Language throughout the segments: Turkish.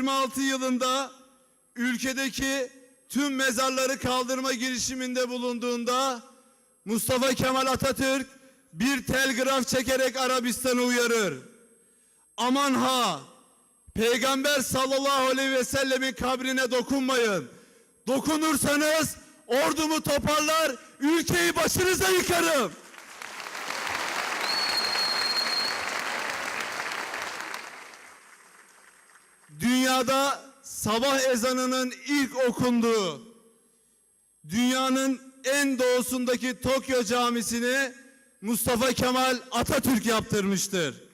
1926 yılında ülkedeki tüm mezarları kaldırma girişiminde bulunduğunda Mustafa Kemal Atatürk bir telgraf çekerek Arabistan'ı uyarır. Aman ha! Peygamber sallallahu aleyhi ve sellemin kabrine dokunmayın. Dokunursanız ordumu toparlar, ülkeyi başınıza yıkarım. Dünyada sabah ezanının ilk okunduğu, dünyanın en doğusundaki Tokyo camisini Mustafa Kemal Atatürk yaptırmıştır.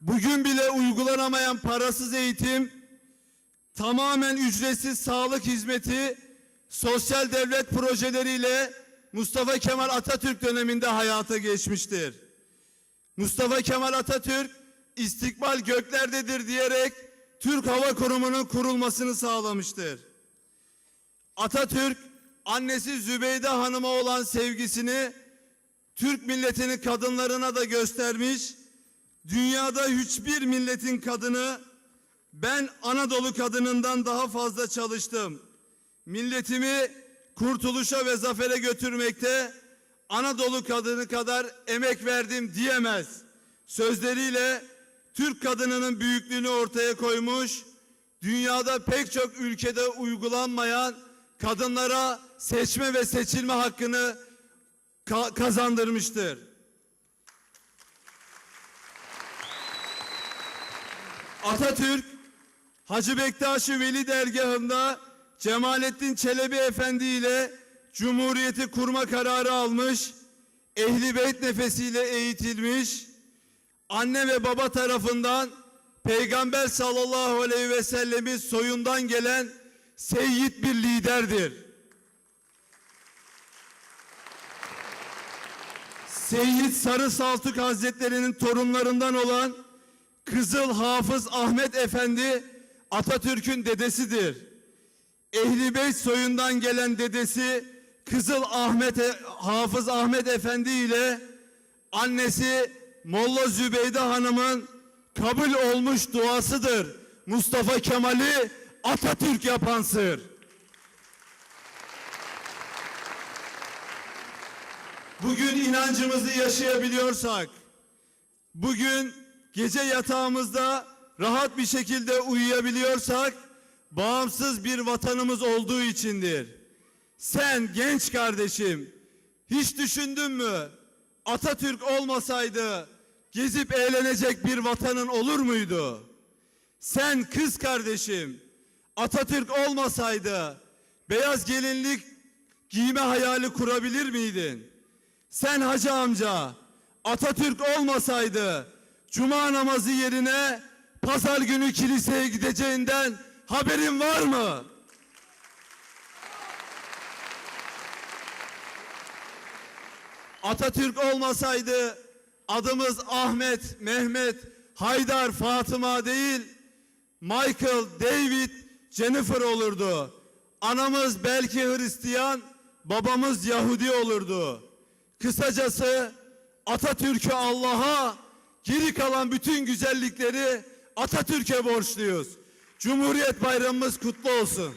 Bugün bile uygulanamayan parasız eğitim, tamamen ücretsiz sağlık hizmeti, sosyal devlet projeleriyle Mustafa Kemal Atatürk döneminde hayata geçmiştir. Mustafa Kemal Atatürk istikbal göklerdedir diyerek Türk Hava Kurumu'nun kurulmasını sağlamıştır. Atatürk annesi Zübeyde Hanım'a olan sevgisini Türk milletinin kadınlarına da göstermiş. Dünyada hiçbir milletin kadını ben Anadolu kadınından daha fazla çalıştım. Milletimi kurtuluşa ve zafere götürmekte Anadolu kadını kadar emek verdim diyemez. Sözleriyle Türk kadınının büyüklüğünü ortaya koymuş, dünyada pek çok ülkede uygulanmayan kadınlara seçme ve seçilme hakkını ka- kazandırmıştır. Atatürk Hacı Bektaşi Veli dergahında Cemalettin Çelebi Efendi ile Cumhuriyeti kurma kararı almış, Ehli Beyt nefesiyle eğitilmiş, anne ve baba tarafından Peygamber sallallahu aleyhi ve sellemin soyundan gelen seyyid bir liderdir. Seyyid Sarı Saltuk Hazretleri'nin torunlarından olan Kızıl Hafız Ahmet Efendi Atatürk'ün dedesidir. Ehli Beyt soyundan gelen dedesi Kızıl Ahmet E- Hafız Ahmet Efendi ile annesi Molla Zübeyde Hanım'ın kabul olmuş duasıdır. Mustafa Kemal'i Atatürk yapan sır. Bugün inancımızı yaşayabiliyorsak, bugün gece yatağımızda rahat bir şekilde uyuyabiliyorsak, bağımsız bir vatanımız olduğu içindir. Sen genç kardeşim, hiç düşündün mü? Atatürk olmasaydı gezip eğlenecek bir vatanın olur muydu? Sen kız kardeşim, Atatürk olmasaydı beyaz gelinlik giyme hayali kurabilir miydin? Sen hacı amca Atatürk olmasaydı cuma namazı yerine pazar günü kiliseye gideceğinden haberin var mı? Atatürk olmasaydı adımız Ahmet, Mehmet, Haydar, Fatıma değil Michael, David, Jennifer olurdu. Anamız belki Hristiyan, babamız Yahudi olurdu. Kısacası Atatürk'ü Allah'a, geri kalan bütün güzellikleri Atatürk'e borçluyuz. Cumhuriyet Bayramımız kutlu olsun.